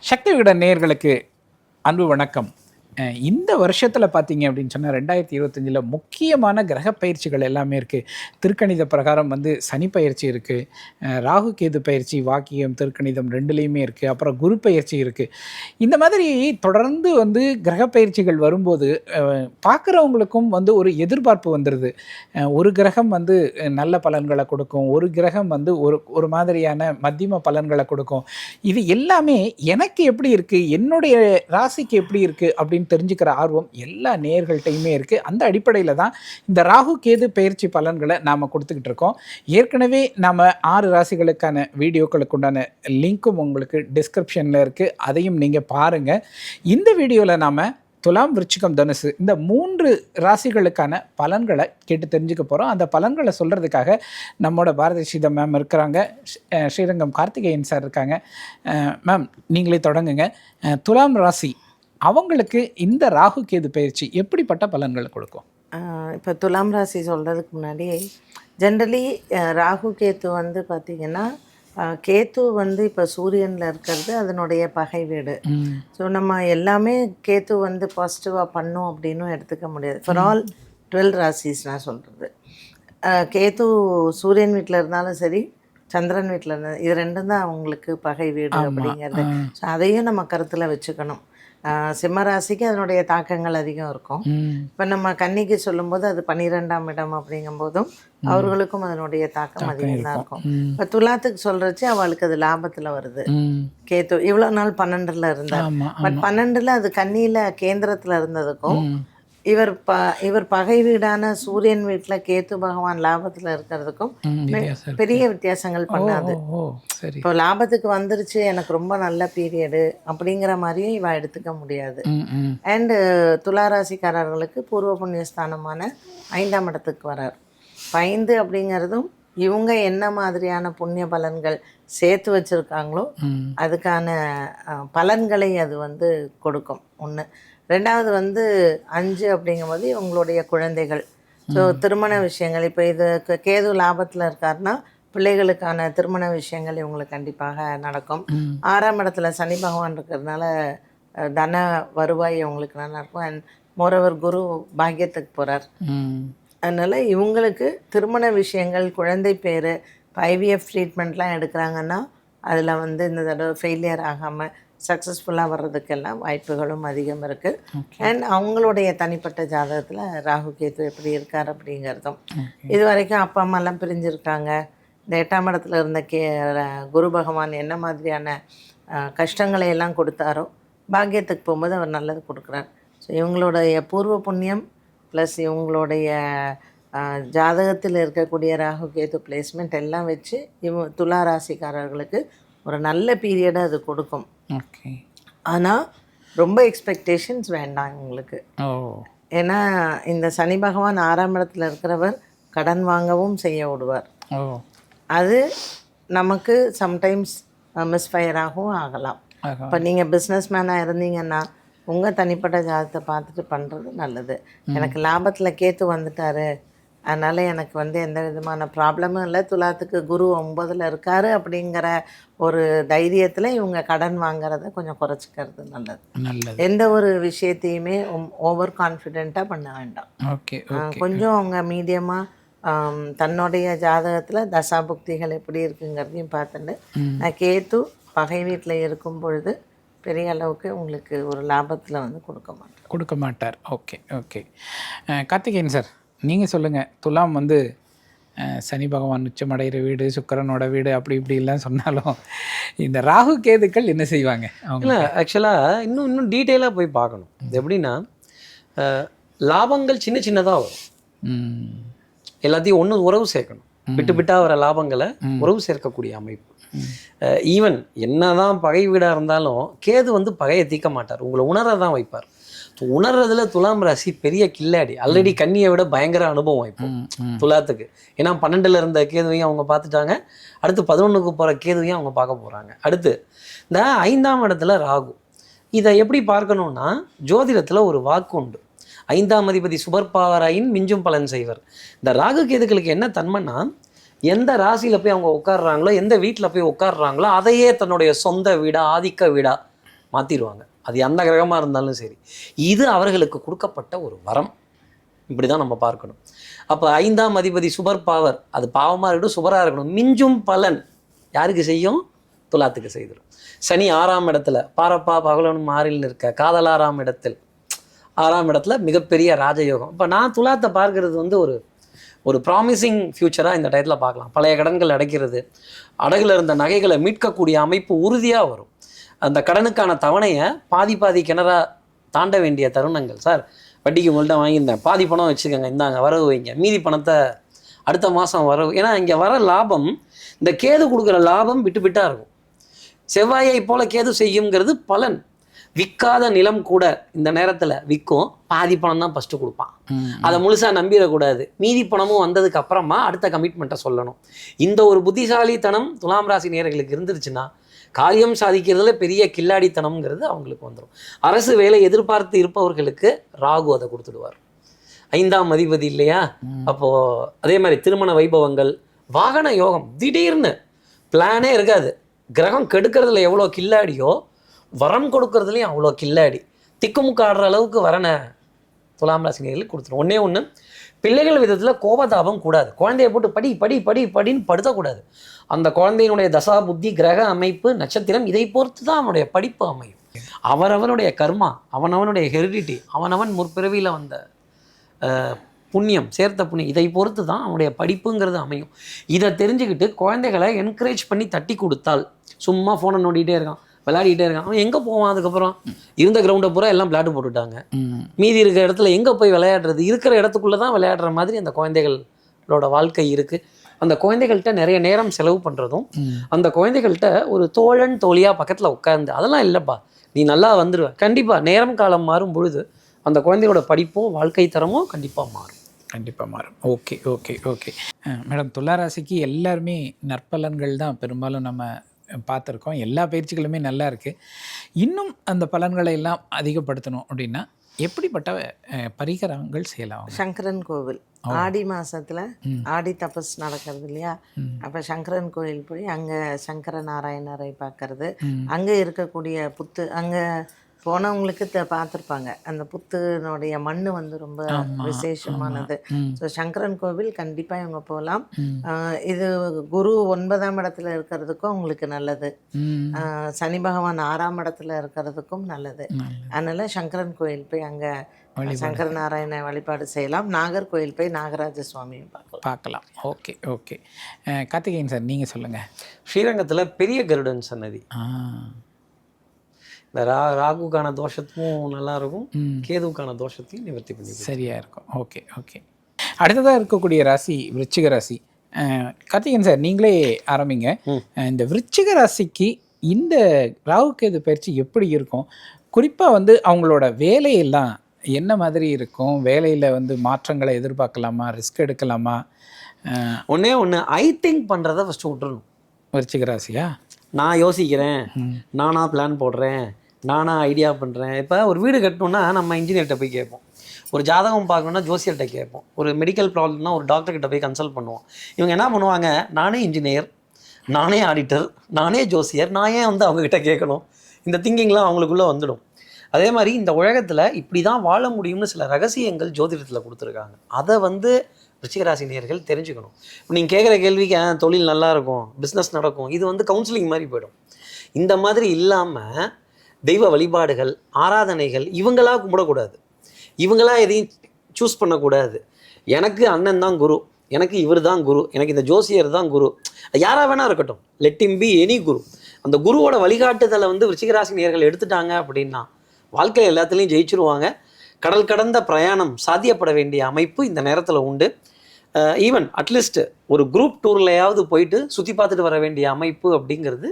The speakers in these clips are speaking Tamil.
சக்தி விகடன் நேயர்களுக்கு அன்பு வணக்கம். இந்த வருஷத்தில் பார்த்தீங்க அப்படின்னு சொன்னால் ரெண்டாயிரத்தி இருபத்தஞ்சில் முக்கியமான கிரக பயிற்சிகள் எல்லாமே இருக்குது திருக்கணித பிரகாரம் வந்து சனி பயிற்சி இருக்குது ராகு கேது பயிற்சி வாக்கியம் திருக்கணிதம் ரெண்டுலேயுமே இருக்குது அப்புறம் குரு பயிற்சி இருக்குது இந்த மாதிரி தொடர்ந்து வந்து கிரக பயிற்சிகள் வரும்போது பார்க்குறவங்களுக்கும் வந்து ஒரு எதிர்பார்ப்பு வந்துடுது ஒரு கிரகம் வந்து நல்ல பலன்களை கொடுக்கும். ஒரு கிரகம் வந்து ஒரு ஒரு மாதிரியான மத்தியம பலன்களை கொடுக்கும். இது எல்லாமே எனக்கு எப்படி இருக்குது என்னுடைய ராசிக்கு எப்படி இருக்குது அப்படின்னு தெரிஞ்சுக்கிற ஆர்வம் எல்லா நேர்கள்ட்டையுமே இருக்குது அந்த அடிப்படையில் தான் இந்த ராகு கேது பயிற்சி பலன்களை நாம் கொடுத்துக்கிட்டு இருக்கோம். ஏற்கனவே நாம் ஆறு ராசிகளுக்கான வீடியோக்களுக்கு உண்டான லிங்க்கும் உங்களுக்கு டிஸ்கிரிப்ஷனில் இருக்குது அதையும் நீங்கள் பாருங்கள் இந்த வீடியோவில் நாம் துலாம் விருச்சிகம் தனுசு இந்த மூன்று ராசிகளுக்கான பலன்களை கேட்டு தெரிஞ்சுக்க போகிறோம் அந்த பலன்களை சொல்கிறதுக்காக நம்மளோட பாரதி சீதம் மேம் இருக்கிறாங்க ஸ்ரீரங்கம் கார்த்திகேயன் சார் இருக்காங்க. மேம் நீங்களே தொடங்குங்க. துலாம் ராசி அவங்களுக்கு இந்த ராகு கேது பயிற்சி எப்படிப்பட்ட பலன்களை கொடுக்கும்? இப்போ துலாம் ராசி சொல்கிறதுக்கு முன்னாடி ஜென்ரலி ராகு கேத்து வந்து பார்த்திங்கன்னா கேத்து வந்து இப்போ சூரியனில் இருக்கிறது அதனுடைய பகை வீடு. ஸோ நம்ம எல்லாமே கேத்து வந்து பாசிட்டிவாக பண்ணும் அப்படின்னும் எடுத்துக்க முடியாது. ஃபார் ஆல் டுவெல் ராசிஸ் நான் சொல்கிறது கேத்து சூரியன் வீட்டில் இருந்தாலும் சரி சந்திரன் வீட்டில் இருந்தாலும் இது ரெண்டும் தான் அவங்களுக்கு பகை வீடு அப்படிங்கிறது. ஸோ அதையும் நம்ம கருத்தில் வச்சுக்கணும். அஹ், சிம்ம ராசிக்கு அதனுடைய தாக்கங்கள் அதிகம் இருக்கும். இப்போ நம்ம கன்னிக்கு சொல்லும்போது அது பன்னிரெண்டாம் இடம் அப்படிங்கும்போதும் அவர்களுக்கும் அதனுடைய தாக்கம் அதிகம் தான் இருக்கும். இப்போ துலாத்துக்கு சொல்றச்சு அவளுக்கு அது லாபத்தில் வருது. கேத்து இவ்வளோ நாள் பன்னெண்டுல இருந்தா பட் பன்னெண்டுல அது கன்னியில கேந்திரத்துல இருந்ததுக்கும் இவர் ப இவர் பகை வீடான சூரியன் வீட்டில் கேத்து பகவான் லாபத்தில் இருக்கிறதுக்கும் பெரிய வித்தியாசங்கள் பண்ணாது. இப்போ லாபத்துக்கு வந்துருச்சு எனக்கு ரொம்ப நல்ல பீரியடு அப்படிங்கிற மாதிரியும் இவ எடுத்துக்க முடியாது. அண்டு துளாராசிக்காரர்களுக்கு பூர்வ புண்ணிய ஸ்தானமான ஐந்தாம் இடத்துக்கு வரார். ஐந்து அப்படிங்கிறதும் இவங்க என்ன மாதிரியான புண்ணிய பலன்கள் சேர்த்து வச்சுருக்காங்களோ அதுக்கான பலன்களை அது வந்து கொடுக்கும். ஒன்று ரெண்டாவது வந்து அஞ்சு அப்படிங்கும்போது இவங்களுடைய குழந்தைகள். ஸோ திருமண விஷயங்கள். இப்போ இது கேது லாபத்தில் இருக்காருன்னா பிள்ளைகளுக்கான திருமண விஷயங்கள் இவங்களுக்கு கண்டிப்பாக நடக்கும். ஆறாம் இடத்துல சனி பகவான் இருக்கிறதுனால தன வருவாய் இவங்களுக்கு நல்லா இருக்கும். அண்ட் மோரவர் குரு பாக்கியத்துக்கு போகிறார் அதனால் இவங்களுக்கு திருமண விஷயங்கள் குழந்தை பேர் ஐவிஎஃப் ட்ரீட்மெண்ட்லாம் எடுக்கிறாங்கன்னா அதில் வந்து இந்த தடவை ஃபெயிலியர் ஆகாமல் சக்ஸஸ்ஃபுல்லாக வர்றதுக்கெல்லாம் வாய்ப்புகளும் அதிகம் இருக்குது அண்ட் அவங்களுடைய தனிப்பட்ட ஜாதகத்தில் ராகு கேது எப்படி இருக்கார் அப்படிங்கிறதும் இது வரைக்கும் அப்பா அம்மாலாம் பிரிஞ்சிருக்காங்க. இந்த எட்டாம் இடத்துல இருந்த கே குரு பகவான் என்ன மாதிரியான கஷ்டங்களை எல்லாம் கொடுத்தாரோ பாக்கியத்துக்கு போகும்போது அவர் நல்லது கொடுக்குறார். ஸோ இவங்களுடைய பூர்வ புண்ணியம் ப்ளஸ் இவங்களுடைய ஜாதகத்தில் இருக்கக்கூடிய ராகு கேது பிளேஸ்மெண்ட் எல்லாம் வச்சு இவங்க துலா ராசிக்காரர்களுக்கு ஒரு நல்ல பீரியடை அது கொடுக்கும். ஓகே ஆனால் ரொம்ப எக்ஸ்பெக்டேஷன்ஸ் வேண்டாம் இவங்களுக்கு. ஓ. ஏன்னா இந்த சனி பகவான் ஆறாம் இடத்துல இருக்கிறவர் கடன் வாங்கவும் செய்ய விடுவார் அது நமக்கு சம்டைம்ஸ் மிஸ்ஃபயர் ஆகவும் ஆகலாம். ஆகா. இப்போ நீங்கள் பிஸ்னஸ் மேனாக இருந்தீங்கன்னா உங்கள் தனிப்பட்ட ஜாதகத்தை பார்த்துட்டு பண்ணுறது நல்லது. எனக்கு லாபத்தில் கேத்து வந்துட்டாரு அதனால் எனக்கு வந்து எந்த விதமான ப்ராப்ளமும் இல்லை. துலாத்துக்கு குரு ஒம்பதில் இருக்காரு அப்படிங்கிற ஒரு தைரியத்தில் இவங்க கடன் வாங்குறத கொஞ்சம் குறைச்சிக்கிறது நல்லது. நல்லது. எந்த ஒரு விஷயத்தையுமே ஓவர் கான்ஃபிடெண்ட்டாக பண்ண வேண்டாம். ஓகே கொஞ்சம் அவங்க மீடியமாக தன்னுடைய ஜாதகத்தில் தசாபுக்திகள் எப்படி இருக்குங்கிறதையும் பார்த்துட்டு நான் கேத்து பகை வீட்டில் இருக்கும் பொழுது பெரிய அளவுக்கு உங்களுக்கு ஒரு லாபத்தில் வந்து கொடுக்க மாட்டேன். கொடுக்க மாட்டார். Okay okay. கார்த்திகேயன் சார் நீங்கள் சொல்லுங்கள் துலாம் வந்து சனி பகவான் உச்சமடைகிற வீடு சுக்கிரனோட வீடு அப்படி இப்படிலாம் சொன்னாலும் இந்த ராகு கேதுக்கள் என்ன செய்வாங்க? அவங்க இல்லை ஆக்சுவலாக இன்னும் இன்னும் டீட்டெயிலாக போய் பார்க்கணும். இது எப்படின்னா லாபங்கள் சின்ன சின்னதாக வரும். எல்லாத்தையும் ஒன்று உறவு சேர்க்கணும். விட்டு விட்டா வர லாபங்களை உறவு சேர்க்கக்கூடிய அமைப்பு. ஈவன் என்னதான் பகை வீடாக இருந்தாலும் கேது வந்து பகையை தீர்க்க மாட்டார். உங்களை உணர தான் வைப்பார். உணர்றதுல துலாம் ராசி பெரிய கில்லாடி. ஆல்ரெடி கன்னியை விட பயங்கர அனுபவம் இப்போ. துலாத்துக்கு. ஏன்னா பன்னெண்டுல இருந்த கேதுவையும் அவங்க பார்த்துட்டாங்க. அடுத்து பதினொன்றுக்கு போகிற கேதுவையும் அவங்க பார்க்க போகிறாங்க அடுத்து இந்த ஐந்தாம் இடத்துல ராகு. இதை எப்படி பார்க்கணும்னா ஜோதிடத்தில் ஒரு வாக்கு உண்டு. ஐந்தாம் அதிபதி சுபர்பாவராயின் மிஞ்சும் பலன் செய்வர். இந்த ராகு கேதுக்களுக்கு என்ன தன்மைன்னா எந்த ராசியில் போய் அவங்க உட்கார்றாங்களோ எந்த வீட்டில் போய் உட்கார்றாங்களோ அதையே தன்னுடைய சொந்த வீடா ஆதிக்க வீடா மாற்றிடுவாங்க அது எந்த கிரகமாக இருந்தாலும் சரி. இது அவர்களுக்கு கொடுக்கப்பட்ட ஒரு வரம். இப்படி தான் நம்ம பார்க்கணும். அப்போ ஐந்தாம் அதிபதி சுபர் பாவர் அது பாவமாக இருக்கட்டும் சுபராக இருக்கணும் மிஞ்சும் பலன் யாருக்கு செய்யும்? துலாத்துக்கு செய்திடும். சனி ஆறாம் இடத்துல பாரப்பா பகலனும் ஆறில் இருக்க காதல் ஆறாம் இடத்தில். ஆறாம் இடத்துல மிகப்பெரிய ராஜயோகம். இப்போ நான் துலாத்தை பார்க்கறது வந்து ஒரு ஒரு ப்ராமிசிங் ஃப்யூச்சராக இந்த டயத்தில் பார்க்கலாம். பழைய கடன்கள் அடைக்கிறது. அடகுல இருந்த நகைகளை மீட்கக்கூடிய அமைப்பு உறுதியாக வரும். அந்த கடனுக்கான தவணையை பாதி பாதி கிணறா தாண்ட வேண்டிய தருணங்கள் சார். வட்டிக்கு உங்கள்கிட்ட வாங்கியிருந்தேன். பாதி பணம் வச்சுக்கோங்க. இந்தாங்க வரவு வைங்க. மீதி பணத்தை அடுத்த மாதம் வரவு. ஏன்னா இங்கே வர லாபம் இந்த கேது கொடுக்குற லாபம் விட்டு விட்டாக இருக்கும். செவ்வாயை போல கேது செய்யுங்கிறது பலன். விற்காத நிலம் கூட இந்த நேரத்தில் விற்கும் பாதி பணம் தான் ஃபஸ்ட்டு கொடுப்பான். அதை முழுசாக நம்பிடக்கூடாது. மீதி பணமும் வந்ததுக்கு அப்புறமா அடுத்த கமிட்மெண்ட்டை சொல்லணும். இந்த ஒரு புத்திசாலித்தனம் துலாம் ராசி நேயர்களுக்கு இருந்துருச்சுன்னா காரியம் சாதிக்கிறதுல பெரிய கில்லாடித்தனம்ங்கிறது அவங்களுக்கு வந்துடும் அரசு வேலை எதிர்பார்த்து இருப்பவர்களுக்கு ராகு அதை கொடுத்துடுவார். ஐந்தாம் அதிபதி இல்லையா? அப்போ அதே மாதிரி திருமண வைபவங்கள் வாகன யோகம் திடீர்னு பிளானே இருக்காது. கிரகம் கெடுக்கிறதுல எவ்வளோ கில்லாடியோ வரம் கொடுக்கறதுலையும் அவ்வளோ கில்லாடி. திக்குமுக்கு ஆடுற அளவுக்கு வரனை துலாம் ராசினியர்களுக்கு கொடுத்துரும். ஒன்றே ஒன்று பிள்ளைகள் விதத்தில் கோபதாபம் கூடாது. குழந்தைய போட்டு படி படி படி படின்னு படுத்தக்கூடாது. அந்த குழந்தையினுடைய தசா புத்தி கிரக அமைப்பு நட்சத்திரம் இதை பொறுத்து தான் அவனுடைய படிப்பு அமையும். அவரவனுடைய கர்மா அவனவனுடைய ஹெரிடிட்டி அவனவன் முற்பிறவியில் வந்த புண்ணியம் சேர்த்த புண்ணியம் இதை பொறுத்து தான் அவனுடைய படிப்புங்கிறது அமையும். இதை தெரிஞ்சுக்கிட்டு குழந்தைகளை என்கரேஜ் பண்ணி தட்டி கொடுத்தால் சும்மா ஃபோனை நோண்டிகிட்டே இருக்கான். விளையாடிக்கிட்டே இருக்கான். அவன் எங்கே போவான் அதுக்கப்புறம்? இருந்த கிரவுண்டை பூரா எல்லாம் பிளாட்டு போட்டுட்டாங்க. மீதி இருக்கிற இடத்துல எங்கே போய் விளையாடுறது? இருக்கிற இடத்துக்குள்ளே தான் விளையாடுற மாதிரி அந்த குழந்தைகளோட வாழ்க்கை இருக்குது அந்த குழந்தைகள்கிட்ட நிறைய நேரம் செலவு பண்ணுறதும் அந்த குழந்தைகள்கிட்ட ஒரு தோழன் தோழியாக பக்கத்தில் உட்கார்ந்து அதெல்லாம் இல்லைப்பா நீ நல்லா வந்துடுவ கண்டிப்பாக நேரம் காலம் மாறும் பொழுது அந்த குழந்தையோட படிப்பும் வாழ்க்கை தரமும் கண்டிப்பாக மாறும். கண்டிப்பாக மாறும். Okay okay okay. மேடம் துளாராசிக்கு எல்லாருமே நற்பலன்கள் தான் பெரும்பாலும் நம்ம பார்த்துருக்கோம் எல்லா பயிற்சிகளுமே நல்லா இருக்குது இன்னும் அந்த பலன்களை எல்லாம் அதிகப்படுத்தணும் அப்படின்னா எப்படிப்பட்ட பரிகாரங்கள் செய்யலாம்? சங்கரன் கோவில் ஆடி மாசத்துல ம். ஆடி தபஸ் நடக்கிறது இல்லையா. அப்ப சங்கரன் கோயில் போய் அங்க சங்கர நாராயணரை பார்க்கறது. அங்க இருக்கக்கூடிய புத்து அங்க போனவங்களுக்கு பார்த்துருப்பாங்க அந்த புத்துனுடைய மண்ணு வந்து ரொம்ப விசேஷமானது. ஸோ சங்கரன் கோவில் கண்டிப்பா இவங்க போகலாம். இது குரு ஒன்பதாம் இடத்துல இருக்கிறதுக்கும் உங்களுக்கு நல்லது. சனி பகவான் ஆறாம் இடத்துல இருக்கிறதுக்கும் நல்லது. அதனால சங்கரன் கோயில் போய் அங்க. சங்கர நாராயண வழிபாடு செய்யலாம். நாகர்கோயில் போய் நாகராஜ சுவாமியும் பார்க்கலாம். பார்க்கலாம். Okay okay. கார்த்திகேயன் சார் நீங்கள் சொல்லுங்கள் ஸ்ரீரங்கத்தில் பெரிய கருடன் சன்னதி. இந்த ரா ராகுக்கான தோஷத்தும் நல்லா இருக்கும் கேதுவுக்கான தோஷத்தையும் நிவர்த்தி பண்ணி சரியா இருக்கும். Okay okay. அடுத்ததாக இருக்கக்கூடிய ராசி விருச்சிக ராசி. அஹ், கார்த்திகேயன் சார் நீங்களே ஆரம்பிங்க. இந்த விருச்சிக ராசிக்கு இந்த ராகு கேது பயிற்சி எப்படி இருக்கும்? குறிப்பாக வந்து அவங்களோட வேலையெல்லாம் என்ன மாதிரி இருக்கும்? வேலையில் வந்து மாற்றங்களை எதிர்பார்க்கலாமா? ரிஸ்க் எடுக்கலாமா? ஒண்ணே ஒன்று ஐ திங்க் பண்ணுறதை ஃபஸ்ட்டு விட்டுறணும். விருச்சிக ராசியா? நான் யோசிக்கிறேன். ம். நானா பிளான் போடுறேன். நானா ஐடியா பண்ணுறேன் இப்போ ஒரு வீடு கட்டணும்னா நம்ம இன்ஜினியர்கிட்ட போய் கேட்போம். ஒரு ஜாதகம் பார்க்கணும்னா ஜோசியர்கிட்ட கேட்போம். ஒரு மெடிக்கல் ப்ராப்ளம்னா ஒரு டாக்டர்கிட்ட போய் கன்சல்ட் பண்ணுவோம். இவங்க என்ன பண்ணுவாங்க? நானே இன்ஜினியர் நானே ஆடிட்டர் நானே ஜோசியர் நான் ஏன் வந்து அவங்கக்கிட்ட கேட்கணும்? இந்த திங்கிங்லாம் அவங்களுக்குள்ளே வந்துடும். அதே மாதிரி இந்த உலகத்தில் இப்படி தான் வாழ முடியும்னு சில ரகசியங்கள் ஜோதிடத்தில் கொடுத்துருக்காங்க. அதை வந்து ரிச்சிகராசி தெரிஞ்சுக்கணும். இப்போ நீங்கள் கேட்குற கேள்விக்கு "ஆ, தொழில் நல்லாயிருக்கும் பிஸ்னஸ் நடக்கும் இது வந்து கவுன்சிலிங் மாதிரி போயிடும். இந்த மாதிரி இல்லாமல் தெய்வ வழிபாடுகள் ஆராதனைகள் இவங்களா கும்பிடக்கூடாது. இவங்களா எதையும் சூஸ் பண்ணக்கூடாது. எனக்கு அண்ணன் தான் குரு எனக்கு இவர் தான் குரு எனக்கு இந்த ஜோசியர் தான் குரு. யாராக வேணா இருக்கட்டும். Let him be any guru. அந்த குருவோட வழிகாட்டுதலை வந்து விருச்சிகராசி எடுத்துட்டாங்க அப்படின்னா வாழ்க்கையில் எல்லாத்துலேயும் ஜெயிச்சிருவாங்க. கடல் கடந்த பிரயாணம் சாத்தியப்பட வேண்டிய அமைப்பு இந்த நேரத்தில் உண்டு. ஈவன் அட்லீஸ்ட் ஒரு குரூப் டூர்லையாவது போயிட்டு சுற்றி பார்த்துட்டு வர வேண்டிய அமைப்பு அப்படிங்கிறது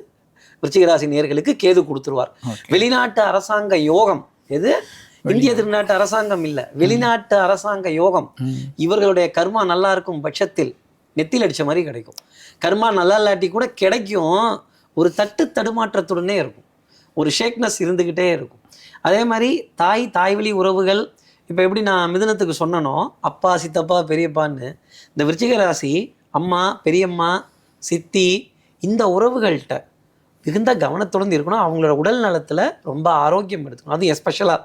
விருச்சிகராசி நேயர்களுக்கு கேது கொடுத்துருவார். வெளிநாட்டு அரசாங்க யோகம் எது? இந்திய திருநாட்டு அரசாங்கம் இல்ல. வெளிநாட்டு அரசாங்க யோகம். இவர்களுடைய கர்மா நல்லா இருக்கும் பட்சத்தில் நெத்தியில் அடிச்ச மாதிரி கிடைக்கும். கர்மா நல்லா இல்லாட்டி கூட கிடைக்கும். ஒரு தட்டு தடுமாற்றத்துடனே இருக்கும். ஒரு ஷேக்னஸ் இருந்துக்கிட்டே இருக்கும். அதே மாதிரி தாய் தாய்வழி உறவுகள் இப்போ எப்படி நான் மிதுனத்துக்கு சொன்னனோ அப்பா சித்தப்பா பெரியப்பான்னு இந்த விருச்சிக ராசி அம்மா பெரியம்மா சித்தி இந்த உறவுகள்கிட்ட மிகுந்த கவனத்துடன் இருக்கணும். அவங்களோட உடல் நலத்தில் ரொம்ப ஆரோக்கியம் எடுத்துக்கணும். அதுவும் எஸ்பெஷலாக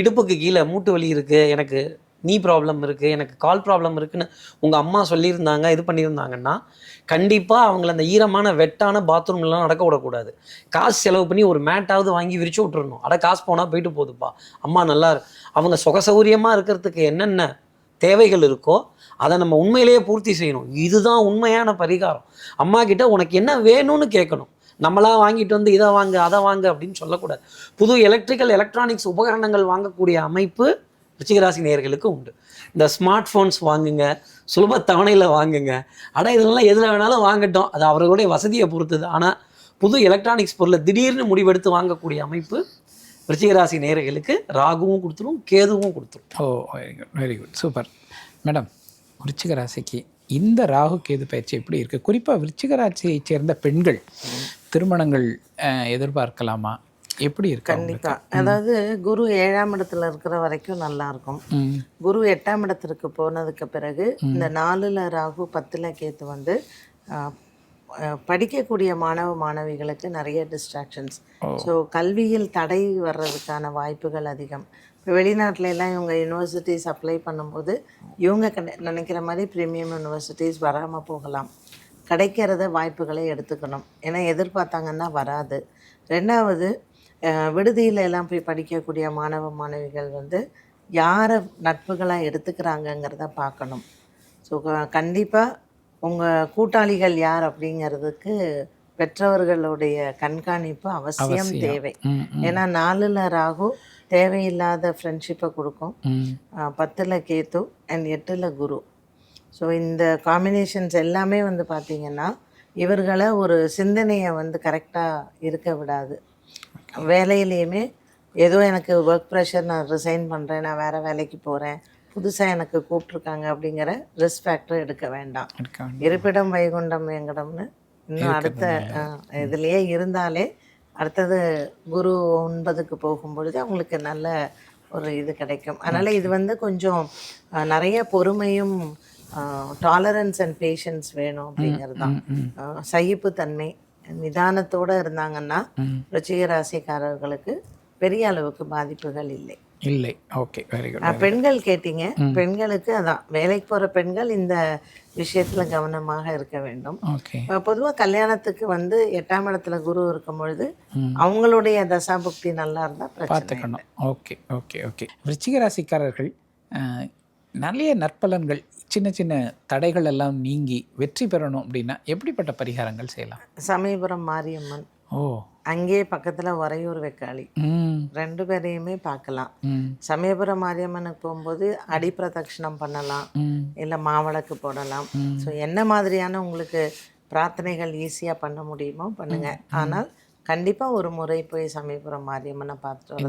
இடுப்புக்கு கீழே மூட்டு வலி இருக்குது எனக்கு நீ ப்ராப்ளம் இருக்குது எனக்கு கால் ப்ராப்ளம் இருக்குன்னு உங்கள் அம்மா சொல்லியிருந்தாங்க இது பண்ணியிருந்தாங்கன்னா கண்டிப்பாக அவங்கள அந்த ஈரமான வெட்டான பாத்ரூம்லாம் நடக்க விடக்கூடாது. காசு செலவு பண்ணி ஒரு மேட்டாவது வாங்கி விரிச்சு விட்டுறணும். அட காசு போனால் போயிட்டு போகுதுப்பா அம்மா நல்லா அவங்க சுக சௌகரியமாக இருக்கிறதுக்கு என்னென்ன தேவைகள் இருக்கோ அதை நம்ம உண்மையிலேயே பூர்த்தி செய்யணும். இதுதான் உண்மையான பரிகாரம். அம்மா கிட்ட உனக்கு என்ன வேணும்னு கேட்கணும். நம்மளாக வாங்கிட்டு வந்து இதை வாங்க அதை வாங்க அப்படின்னு சொல்லக்கூடாது. புது எலக்ட்ரிக்கல் எலக்ட்ரானிக்ஸ் உபகரணங்கள் வாங்கக்கூடிய அமைப்பு ரிச்சிகராசி நேயர்களுக்கு உண்டு. இந்த ஸ்மார்ட் ஃபோன்ஸ் வாங்குங்க சுலப தவணையில் வாங்குங்க. அட இதெல்லாம் எதில் வேணாலும் வாங்கட்டும். அது அவர்களுடைய வசதியை பொறுத்தது. ஆனால் புது எலக்ட்ரானிக்ஸ் பொருளை திடீர்னு முடிவெடுத்து வாங்கக்கூடிய அமைப்பு ரிச்சிகராசி நேயர்களுக்கு ராகுவும் கொடுத்துரும் கேதுவும் கொடுத்துரும். ஓ very good very good super madam விருச்சிக ராசிக்கு இந்த ராகு கேது பயிற்சி எப்படி இருக்குது குறிப்பாக விருச்சிக ராசியை சேர்ந்த பெண்கள் திருமணங்கள் எதிர்பார்க்கலாமா? எப்படி இருக்கு கண்டிப்பா. அதாவது குரு ஏழாம் இடத்துல இருக்கிற வரைக்கும் நல்லா இருக்கும் குரு எட்டாம் இடத்திற்கு போனதுக்கு பிறகு இந்த நாலுல ராகு பத்துல கேத்து வந்து படிக்கக்கூடிய மாணவ மாணவிகளுக்கு நிறைய டிஸ்ட்ராக்ஷன்ஸ் ஸோ கல்வியில் தடை வர்றதுக்கான வாய்ப்புகள் அதிகம். இப்போ வெளிநாட்டுல எல்லாம் இவங்க யூனிவர்சிட்டிஸ் அப்ளை பண்ணும்போது இவங்க நினைக்கிற மாதிரி ப்ரீமியம் யூனிவர்சிட்டிஸ் வராமல் போகலாம். கிடைக்கிறத வாய்ப்புகளை எடுத்துக்கணும். ஏன்னா எதிர்பார்த்தாங்கன்னா வராது. ரெண்டாவது விடுதியில எல்லாம் போய் படிக்கக்கூடிய மாணவ மாணவிகள் வந்து யாரை நட்புகளாக எடுத்துக்கிறாங்கங்கிறத பார்க்கணும். ஸோ கண்டிப்பாக உங்கள் கூட்டாளிகள் யார் அப்படிங்கிறதுக்கு பெற்றவர்களுடைய கண்காணிப்பு அவசியம். தேவை. ஏன்னா நாலுல ராகு தேவையில்லாத ஃப்ரெண்ட்ஷிப்பை கொடுக்கும். பத்துல கேத்து அண்ட் எட்டுல குரு. ஸோ இந்த காம்பினேஷன்ஸ் எல்லாமே வந்து பார்த்தீங்கன்னா இவர்களை ஒரு சிந்தனையை வந்து கரெக்டாக இருக்க விடாது. வேலையிலையுமே ஏதோ எனக்கு ஒர்க் ப்ரெஷர் நான் ரிசைன் பண்ணுறேன் நான் வேறு வேலைக்கு போகிறேன் புதுசாக எனக்கு கூப்பிட்ருக்காங்க அப்படிங்கிற ரிஸ்க் ஃபேக்டர் எடுக்க வேண்டாம். இருப்பிடம் வைகுண்டம் வேங்கடம்னு இன்னும் அடுத்த இதுலயே இருந்தாலே அடுத்தது குரு ஒன்பதுக்கு போகும்பொழுது அவங்களுக்கு நல்ல ஒரு இது கிடைக்கும். அதனால இது வந்து கொஞ்சம் நிறைய பொறுமையும் டாலரன்ஸ் அண்ட் பேஷன்ஸ் வேணும் அப்படிங்கிறது தான். ஆஹ், சகிப்புத்தன்மை நிதானத்தோட இருந்தாங்கன்னா ருச்சிக ராசிக்காரர்களுக்கு பெரிய அளவுக்கு பாதிப்புகள் இல்லை. இல்லை. ஓகே. வெரி குட் பெண்கள் கேட்டீங்க. பெண்களுக்கு அதான். வேலைக்கு போற பெண்கள் இந்த விஷயத்துல கவனமாக இருக்க வேண்டும். ஓகே. பொதுவாக கல்யாணத்துக்கு வந்து எட்டாம் இடத்துல குரு இருக்கும் பொழுது. அவங்களுடைய தசாபுக்தி நல்லா இருந்தால் பிரச்சனை பார்த்துக்கணும். ஓகே. ஓகே. ஓகே. விருச்சிக ராசிக்காரர்கள் நிறைய நற்பலன்கள் சின்ன சின்ன தடைகள் எல்லாம் நீங்கி வெற்றி பெறணும் அப்படின்னா எப்படிப்பட்ட பரிகாரங்கள் செய்யலாம்? சமயபுரம் மாரியம்மன். ஓ. அங்கேயே பக்கத்துல உறையூர் வெக்காளி. ரெண்டு பேரையுமே பார்க்கலாம். சமயபுரம் மாரியம்மனுக்கு போகும்போது அடிப்பிரதட்சணம் பண்ணலாம். ம். இல்லை மாவிளக்கு போடலாம். ஸோ என்ன மாதிரியான உங்களுக்கு பிரார்த்தனைகள் ஈஸியாக பண்ண முடியுமோ பண்ணுங்க. ஆனால் கண்டிப்பா ஒரு முறை போய் சமயபுரம் மாரியம்மனை பார்த்துட்டு வரது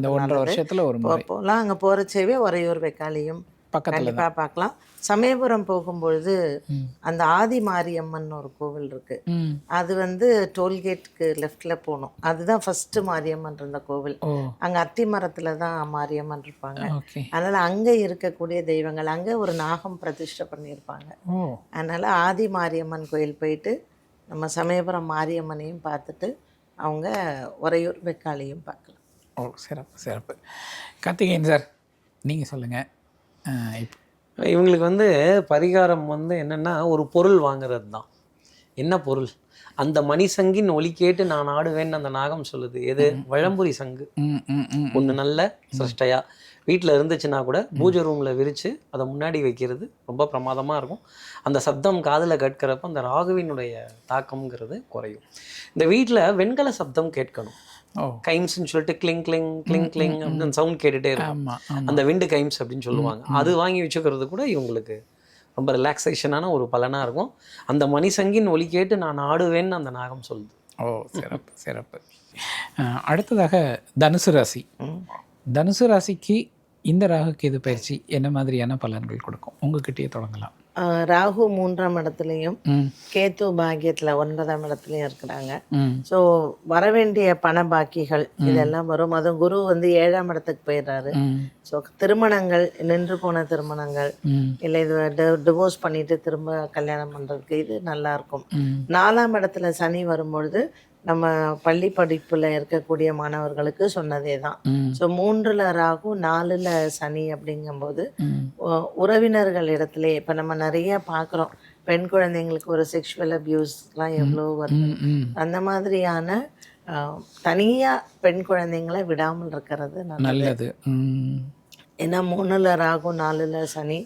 போகலாம் அங்கே போகிறச்சேவே உறையூர் வெக்காளியும் பக்கத்துல பார்க்கலாம் சமயபுரம் போகும்பொழுது. அந்த ஆதி மாரியம்மன் ஒரு கோவில் இருக்கு. அது வந்து டோல்கேட்க்கு லெஃப்ட்ல போகணும் அதுதான் ஃபர்ஸ்ட் மாரியம்மன் இருந்த கோவில். அங்க அத்தி மரத்துல தான் மாரியம்மன் இருப்பாங்க. அதனால அங்க இருக்கக்கூடிய தெய்வங்கள் அங்க ஒரு நாகம் பிரதிஷ்டை பண்ணியிருப்பாங்க. அதனால ஆதி மாரியம்மன் கோயில் போயிட்டு நம்ம சமயபுரம் மாரியம்மனையும் பார்த்துட்டு அவங்க உறையூர் வெக்காளியும் பார்க்கலாம். ஓ சிறப்பு சிறப்பு. கார்த்திகேயன் சார் நீங்கள் சொல்லுங்கள் இவங்களுக்கு வந்து பரிகாரம் வந்து என்னன்னா ஒரு பொருள் வாங்குறது தான் என்ன பொருள்? அந்த மணி சங்கின் ஒலி கேட்டு நான் ஆடுவேன்னு அந்த நாகம் சொல்லுது. எது? வழம்புரி சங்கு. ஒன்று நல்ல சிரஷ்டையா. வீட்டில் இருந்துச்சுன்னா கூட பூஜை ரூமில் விரித்து அதை முன்னாடி வைக்கிறது ரொம்ப பிரமாதமாக இருக்கும். அந்த சப்தம் காதில் கேட்கிறப்ப அந்த ராகுவினுடைய தாக்கம்ங்கிறது குறையும். இந்த வீட்டில் வெண்கல சப்தம் கேட்கணும். ஓ. கைம்ஸ்னு சொல்லிட்டு கிளிங் கிளிங் கிளிங் கிளிங் அப்படின்னு சவுண்ட் கேட்டுட்டே இருக்கும். அந்த விண்டு கைம்ஸ் அப்படின்னு சொல்லுவாங்க. அது வாங்கி வச்சுக்கிறது கூட இவங்களுக்கு ரொம்ப ரிலாக்ஸேஷனான ஒரு பலனாக இருக்கும். அந்த மணி சங்கின் ஒலி கேட்டு நான் ஆடுவேன்னு அந்த நாகம் சொல்லுது. ஓ சிறப்பு சிறப்பு. அடுத்ததாக தனுசு ராசி. தனுசு ராசிக்கு இந்த ராகு கேது பயிற்சி என்ன மாதிரியான பலன்கள் கொடுக்கும்? உங்ககிட்டயே தொடங்கலாம். ராகு மூன்றாம் இடத்துலையும் கேத்து பாக்கியத்துல ஒன்பதாம் இடத்துலையும் இருக்கிறாங்க. ம். ஸோ வரவேண்டிய பண பாக்கிகள் இதெல்லாம் வரும். அதுவும் குரு வந்து ஏழாம் இடத்துக்கு போயிடுறாரு. ஸோ திருமணங்கள் நின்று போன திருமணங்கள் இல்லை இது டிவோர்ஸ் பண்ணிட்டு திரும்ப கல்யாணம் பண்ணுறதுக்கு இது நல்லா இருக்கும். நாலாம் இடத்துல சனி வரும்பொழுது நம்ம பள்ளி படிப்பில் இருக்கக்கூடிய மாணவர்களுக்கு சொன்னதே தான் ஸோ மூன்றில் ராகு நாலில் சனி அப்படிங்கும்போது உறவினர்கள் இடத்துல இப்போ நம்ம நிறைய பார்க்குறோம் பெண் குழந்தைங்களுக்கு ஒரு செக்ஷுவல் அப்யூஸ்லாம் எவ்வளோ வருது? அந்த மாதிரியான தனியாக பெண் குழந்தைங்களை விடாமல் இருக்கிறது நல்லது. ஏன்னா மூணில் ராகு நாலில் சனி.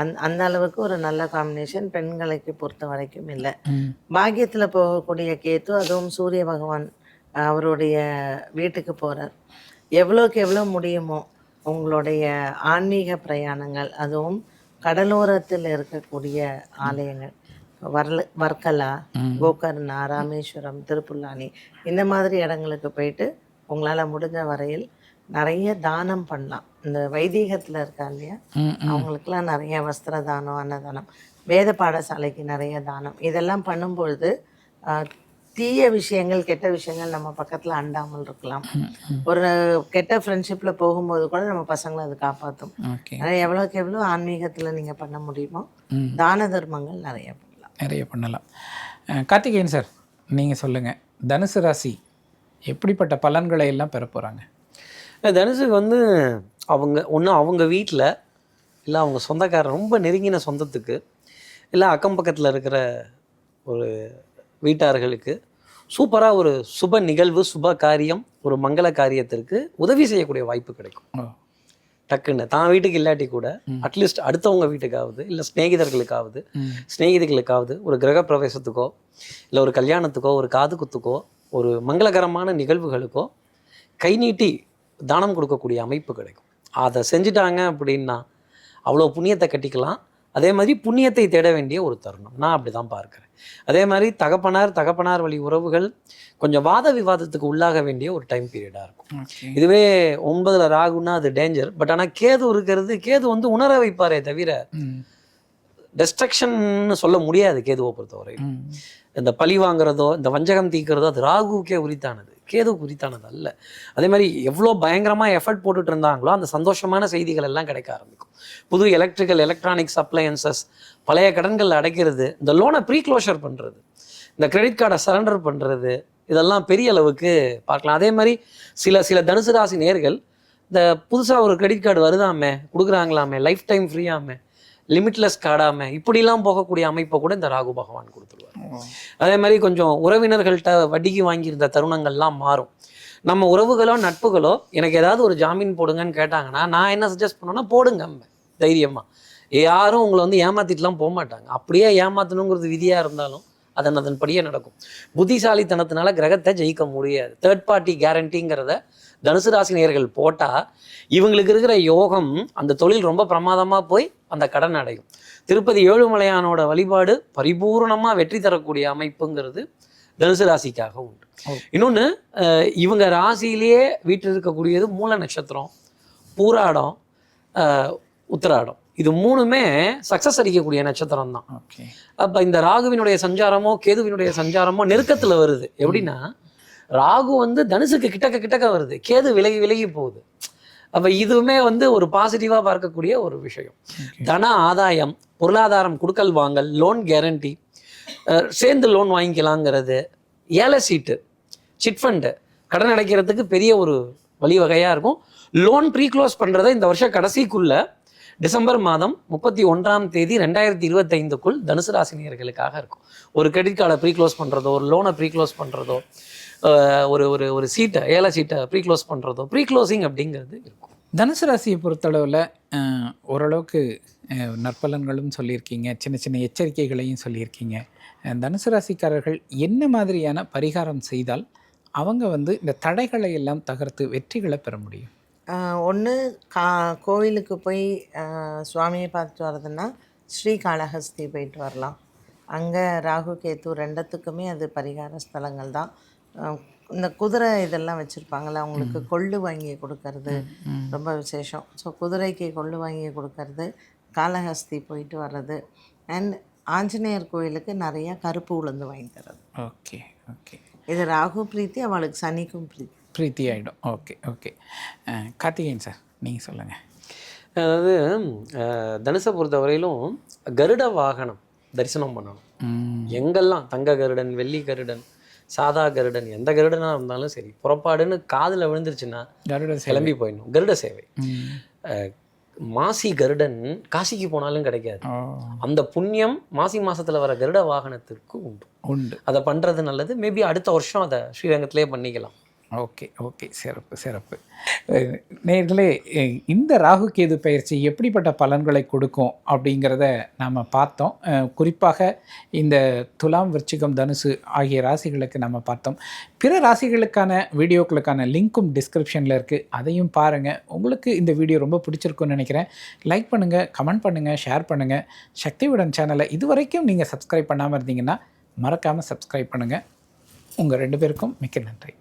அந் அந்த அளவுக்கு ஒரு நல்ல காம்பினேஷன் பெண்களுக்கு பொறுத்த வரைக்கும் இல்லை. பாக்கியத்தில் போகக்கூடிய கேத்து அதுவும் சூரிய பகவான் அவருடைய வீட்டுக்கு போகிறார் எவ்வளோக்கு எவ்வளோ முடியுமோ உங்களுடைய ஆன்மீக பிரயாணங்கள் அதுவும் கடலோரத்தில் இருக்கக்கூடிய ஆலயங்கள். வரல வர்க்கலா கோகர்ணா ராமேஸ்வரம் திருப்புல்லானி இந்த மாதிரி இடங்களுக்கு போயிட்டு உங்களால் முடிஞ்ச வரையில் நிறைய தானம் பண்ணலாம். இந்த வைதீகத்தில் இருக்கா இல்லையா? அவங்களுக்குலாம் நிறைய வஸ்திர தானம் அன்னதானம். வேத பாடசாலைக்கு நிறைய தானம். இதெல்லாம் பண்ணும்பொழுது தீய விஷயங்கள் கெட்ட விஷயங்கள் நம்ம பக்கத்தில் அண்டாமல் இருக்கலாம். ஒரு கெட்ட ஃப்ரெண்ட்ஷிப்பில் போகும்போது கூட நம்ம பசங்களை அது காப்பாற்றும் எவ்வளோக்கு எவ்வளோ ஆன்மீகத்தில் நீங்கள் பண்ண முடியுமோ தான தர்மங்கள் நிறைய பண்ணலாம். நிறைய பண்ணலாம். கார்த்திகேயன் சார் நீங்கள் சொல்லுங்கள் தனுசு ராசி எப்படிப்பட்ட பலன்களை எல்லாம் பெற போகிறாங்க தனுஷுக்கு வந்து அவங்க ஒன்று அவங்க வீட்டில் இல்லை அவங்க சொந்தக்காரர் ரொம்ப நெருங்கின சொந்தத்துக்கு இல்லை அக்கம் பக்கத்தில் இருக்கிற ஒரு வீட்டார்களுக்கு சூப்பராக ஒரு சுப நிகழ்வு சுப காரியம் ஒரு மங்கள காரியத்திற்கு உதவி செய்யக்கூடிய வாய்ப்பு கிடைக்கும். டக்குன்னு தான் வீட்டுக்கு இல்லாட்டி கூட அட்லீஸ்ட் அடுத்தவங்க வீட்டுக்காவது இல்லை ஸ்நேகிதர்களுக்காவது ஸ்நேகிதிகளுக்காவது ஒரு கிரக பிரவேசத்துக்கோ இல்லை ஒரு கல்யாணத்துக்கோ ஒரு காது குத்துக்கோ ஒரு மங்களகரமான நிகழ்வுகளுக்கோ கை நீட்டி தானம் கொடுக்கக்கூடிய அமைப்பு கிடைக்கும். அதை செஞ்சுட்டாங்க அப்படின்னா அவ்வளோ புண்ணியத்தை கட்டிக்கலாம். அதே மாதிரி புண்ணியத்தை தேட வேண்டிய ஒரு தருணம். நான் அப்படி தான் பார்க்குறேன். அதே மாதிரி தகப்பனார் தகப்பனார் வழி உறவுகள் கொஞ்சம் வாத விவாதத்துக்கு உள்ளாக வேண்டிய ஒரு டைம் பீரியடாக இருக்கும். இதுவே ஒன்பதுல ராகுன்னா அது டேஞ்சர் பட் ஆனால் கேது இருக்கிறது கேது வந்து உணர வைப்பாரே தவிர ம். டெஸ்ட்ரக்ஷன்னு சொல்ல முடியாது கேதுவை பொறுத்தவரை இந்த பழி வாங்குறதோ இந்த வஞ்சகம் தீக்கிறதோ அது ராகுவுக்கே உரித்தானது. கேது குறித்தானது அல்ல அதே மாதிரி எவ்வளோ பயங்கரமாக எஃபர்ட் போட்டுட்டு இருந்தாங்களோ அந்த சந்தோஷமான செய்திகள் எல்லாம் கிடைக்க ஆரம்பிக்கும். புது எலக்ட்ரிக்கல் எலக்ட்ரானிக்ஸ் அப்ளையன்சஸ் பழைய கடன்கள் அடைக்கிறது இந்த லோனை ப்ரீ க்ளோஷர் பண்ணுறது இந்த கிரெடிட் கார்டை சரண்டர் பண்ணுறது இதெல்லாம் பெரிய அளவுக்கு பார்க்கலாம். அதே மாதிரி சில சில தனுசு ராசி நேர்கள் இந்த புதுசாக ஒரு கிரெடிட் கார்டு வருதாமே கொடுக்குறாங்களாமே லைஃப் டைம் ஃப்ரீயாமே லிமிட்லெஸ் காடாம இப்படிலாம் போகக்கூடிய அமைப்பை கூட இந்த ராகு பகவான் கொடுத்துருவார். அதே மாதிரி கொஞ்சம் உறவினர்கள்ட்ட வட்டிக்கு வாங்கியிருந்த தருணங்கள்லாம் மாறும். நம்ம உறவுகளோ நட்புகளோ எனக்கு ஏதாவது ஒரு ஜாமீன் போடுங்கன்னு கேட்டாங்கன்னா நான் என்ன சஜஸ்ட் பண்ணோன்னா போடுங்க தைரியமாக யாரும் உங்களை வந்து ஏமாத்திட்டுலாம் போக மாட்டாங்க. அப்படியே ஏமாத்தணுங்கிறது விதியாக இருந்தாலும் அதன் அதன்படியே நடக்கும். புத்திசாலித்தனத்தினால கிரகத்தை ஜெயிக்க முடியாது. தேர்ட் பார்ட்டி கேரண்டிங்கிறத தனுசு ராசி நேயர்கள் போட்டால் இவங்களுக்கு இருக்கிற யோகம் அந்த தொழில் ரொம்ப பிரமாதமாக போய் அந்த கடன் அடையும். திருப்பதி ஏழுமலையானோட வழிபாடு பரிபூர்ணமாக வெற்றி தரக்கூடிய அமைப்புங்கிறது தனுசு ராசிக்காக உண்டு. இன்னொன்று இவங்க ராசியிலேயே வீட்டில் இருக்கக்கூடியது மூல நட்சத்திரம் பூராடம் உத்திராடம். இது மூணுமே சக்ஸஸ் அடிக்கக்கூடிய நட்சத்திரம் தான். அப்போ இந்த ராகுவினுடைய சஞ்சாரமோ கேதுவினுடைய சஞ்சாரமோ நெருக்கத்தில் வருது. எப்படின்னா ராகு வந்து தனுசுக்கு கிட்டக்க கிட்டக்க வருது. கேது விலகி விலகி போகுது. அப்போ இதுவுமே வந்து ஒரு பாசிட்டிவாக பார்க்கக்கூடிய ஒரு விஷயம். தன ஆதாயம் பொருளாதாரம் கொடுக்கல் வாங்கல் லோன் கேரண்டி சேர்ந்து லோன் வாங்கிக்கலாங்கிறது ஏல சீட்டு சிட் ஃபண்டு கடன் அடைக்கிறதுக்கு பெரிய ஒரு வழிவகையாக இருக்கும். லோன் ப்ரீ க்ளோஸ் பண்ணுறதை இந்த வருஷம் கடைசிக்குள்ள டிசம்பர் மாதம் முப்பத்தி ஒன்றாம் தேதி ரெண்டாயிரத்தி இருபத்தைந்துக்குள் தனுசு ராசினியர்களுக்காக இருக்கும். ஒரு கிரெடிட் கார்டை ப்ரீ க்ளோஸ் பண்ணுறதோ ஒரு லோனை ப்ரீ க்ளோஸ் பண்ணுறதோ ஒரு ஒரு ஒரு சீட்டை ஏல சீட்டை ப்ரீ க்ளோஸ் பண்ணுறதோ ப்ரீ க்ளோசிங் அப்படிங்கிறது இருக்கும். தனுசு ராசியை பொறுத்தளவில் ஓரளவுக்கு நற்பலன்களும் சொல்லியிருக்கீங்க சின்ன சின்ன எச்சரிக்கைகளையும் சொல்லியிருக்கீங்க. தனுசு ராசிக்காரர்கள் என்ன மாதிரியான பரிகாரம் செய்தால் அவங்க வந்து இந்த தடைகளை எல்லாம் தகர்த்து வெற்றிகளை பெற முடியும்? ஒன்று கா கோவிலுக்கு போய் சுவாமியை பார்த்துட்டு வர்றதுன்னா ஸ்ரீகாளஹஸ்தி போயிட்டு வரலாம். அங்கே ராகு கேத்து ரெண்டத்துக்குமே அது பரிகார ஸ்தலங்கள் தான் இந்த குதிரை இதெல்லாம் வச்சுருப்பாங்கள்ல அவங்களுக்கு கொள்ளு வாங்கி கொடுக்கறது ரொம்ப விசேஷம். ஸோ குதிரைக்கு கொள்ளு வாங்கி கொடுக்கறது காளஹஸ்தி போயிட்டு வர்றது அண்ட் ஆஞ்சநேயர் கோயிலுக்கு நிறையா கருப்பு உளுந்து வாங்கி தர்றது ஓகே ஓகே. இது ராகு பிரீத்தி அவளுக்கு சனிக்கும் பிரீத்தி. பிரீத்தி ஆகிடும் ஓகே ஓகே. கார்த்திகேயன் சார் நீங்கள் சொல்லுங்கள் அதாவது தனுசை பொறுத்தவரையிலும் கருட வாகனம் தரிசனம் பண்ணணும். எங்கெல்லாம் தங்க கருடன் வெள்ளி கருடன் சாதா கருடன் எந்த கருடனாக இருந்தாலும் சரி புறப்பாடுன்னு காதில் விழுந்துருச்சுன்னா. கிளம்பி போயிடணும். கருட சேவை. மாசி கருடன் காசிக்கு போனாலும் கிடைக்காது. அந்த புண்ணியம் மாசி மாசத்துல வர கருட வாகனத்திற்கு உண்டு. உண்டு. அதை பண்றது நல்லது. மேபி அடுத்த வருஷம் அதை ஸ்ரீரங்கத்திலே பண்ணிக்கலாம். ஓகே ஓகே சிறப்பு சிறப்பு. நேர்களே இந்த ராகு கேது பயிற்சி எப்படிப்பட்ட பலன்களை கொடுக்கும் அப்படிங்கிறத நாம் பார்த்தோம். குறிப்பாக இந்த துலாம் விருச்சிகம் தனுசு ஆகிய ராசிகளுக்கு நம்ம பார்த்தோம். பிற ராசிகளுக்கான வீடியோக்களுக்கான லிங்க்கும் டிஸ்கிரிப்ஷனில் இருக்குது அதையும் பாருங்கள் உங்களுக்கு இந்த வீடியோ ரொம்ப பிடிச்சிருக்குன்னு நினைக்கிறேன். லைக் பண்ணுங்கள் கமெண்ட் பண்ணுங்கள் ஷேர் பண்ணுங்கள் சக்திவிடன் சேனலை இதுவரைக்கும் நீங்கள் சப்ஸ்கிரைப் பண்ணாமல் இருந்தீங்கன்னா மறக்காமல் சப்ஸ்கிரைப் பண்ணுங்கள் உங்கள் ரெண்டு பேருக்கும் மிக்க நன்றி.